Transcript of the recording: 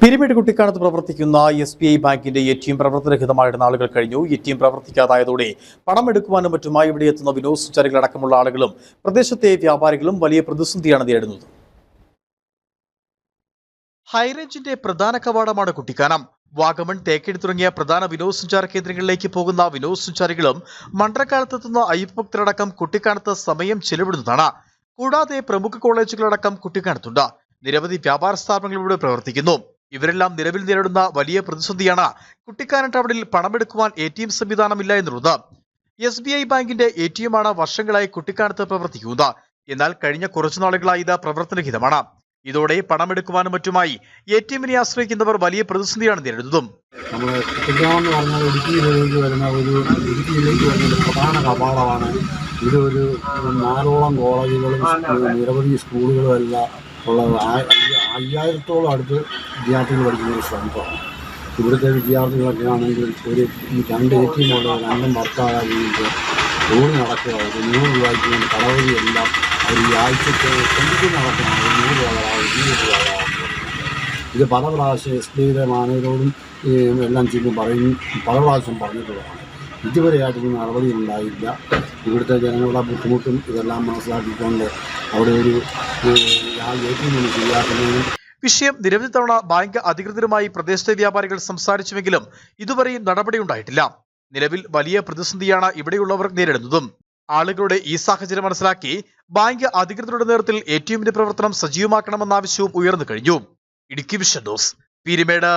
പിരിമിഡ് കുട്ടിക്കാലത്ത് പ്രവർത്തിക്കുന്ന S B I ബാങ്കിന്റെ എ ടി എം പ്രവർത്തനരഹിതമായിട്ട് ആളുകൾ കഴിഞ്ഞു. എ ടി എം പ്രവർത്തിക്കാതായതോടെ പണമെടുക്കുവാനും മറ്റുമായി ഇവിടെ എത്തുന്ന വിനോദസഞ്ചാരികളടക്കമുള്ള ആളുകളും പ്രദേശത്തെ വ്യാപാരികളും വലിയ പ്രതിസന്ധിയാണ് നേരിടുന്നത്. ഹൈറേഞ്ചിന്റെ പ്രധാന കവാടമാണ് കുട്ടിക്കാനം. വാഗമൺ തേക്കടി തുടങ്ങിയ പ്രധാന വിനോദസഞ്ചാര കേന്ദ്രങ്ങളിലേക്ക് പോകുന്ന വിനോദസഞ്ചാരികളും മണ്ഡലകാലത്തെത്തുന്ന അയ്യപ്പഭക്തരടക്കം കുട്ടിക്കാനത്ത് സമയം ചെലവിടുന്നതാണ്. കൂടാതെ പ്രമുഖ കോളേജുകളടക്കം കുട്ടിക്കാനത്തുണ്ട്. നിരവധി വ്യാപാര സ്ഥാപനങ്ങളിലൂടെ പ്രവർത്തിക്കുന്നു. ഇവരെല്ലാം നിലവിൽ നേരിടുന്ന വലിയ പ്രതിസന്ധിയാണ്. കുട്ടിക്കാനം പണമെടുക്കുവാൻ എ ടി എം സംവിധാനമില്ല എന്നുള്ളത്. എസ് ബി ഐ ബാങ്കിന്റെ എ ടി എം ആണ് വർഷങ്ങളായി കുട്ടിക്കാനത്ത് പ്രവർത്തിക്കുന്നത്. എന്നാൽ കഴിഞ്ഞ കുറച്ചു നാളുകളായി ഇത് പ്രവർത്തനരഹിതമാണ്. ഇതോടെ പണമെടുക്കുവാനും മറ്റുമായി എ ടി എമ്മിനെ ആശ്രയിക്കുന്നവർ വലിയ പ്രതിസന്ധിയാണ് നേരിടുന്നതും. നമ്മുടെ വരുന്ന ഒരു വരുന്ന ഒരു കവാടമാണ്. ഇതൊരു നാലോളം കോളേജുകളും നിരവധി സ്കൂളുകളും എല്ലാം ഉള്ള അയ്യായിരത്തോളം അടുത്ത് വിദ്യാർത്ഥികൾ പഠിക്കുന്ന ഒരു സംഭവമാണ് ഇവിടുത്തെ വിദ്യാർത്ഥികളൊക്കെ ആണെങ്കിൽ ഒരു രണ്ട് എ ടി എം ഉള്ള രണ്ടും ഭർത്താവ് കഴിഞ്ഞിട്ട് നടക്കുക ഒരു നൂറ് രൂപയ്ക്ക് വേണ്ടി കടവഴി എല്ലാം അവർ ഈ ആഴ്ചത്തെ കൊണ്ടിട്ട് നടക്കണം നൂറ് രൂപ തരാം, ഇരുന്നൂറ് രൂപ ഇത് പല പ്രാവശ്യം എസ് ബി ഐയുടെ മാനേജരോടും എല്ലാം ചെയ്യുമ്പോൾ പറയും പല പ്രാവശ്യം പറഞ്ഞിട്ടുള്ളതാണ്. ഇതുവരെയായിട്ടൊന്നും നടപടി ഉണ്ടായില്ല ഇവിടുത്തെ ജനങ്ങളുടെ ബുദ്ധിമുട്ടും ഇതെല്ലാം മനസ്സിലാക്കിക്കൊണ്ട് അവിടെ ഒരു ശരിയാക്കുന്നതിനും വിഷയം നിരവധി തവണ ബാങ്ക് അധികൃതരുമായി പ്രദേശത്തെ വ്യാപാരികൾ സംസാരിച്ചുവെങ്കിലും ഇതുവരെയും നടപടിയുണ്ടായിട്ടില്ല. നിലവിൽ വലിയ പ്രതിസന്ധിയാണ് ഇവിടെയുള്ളവർ നേരിടുന്നതും. ആളുകളുടെ ഈ സാഹചര്യം മനസ്സിലാക്കി ബാങ്ക് അധികൃതരുടെ നേതൃത്വത്തിൽ എ ടി എമ്മിന്റെ പ്രവർത്തനം സജീവമാക്കണമെന്ന ആവശ്യവും ഉയർന്നു കഴിഞ്ഞു. Idukki vision news Peermade.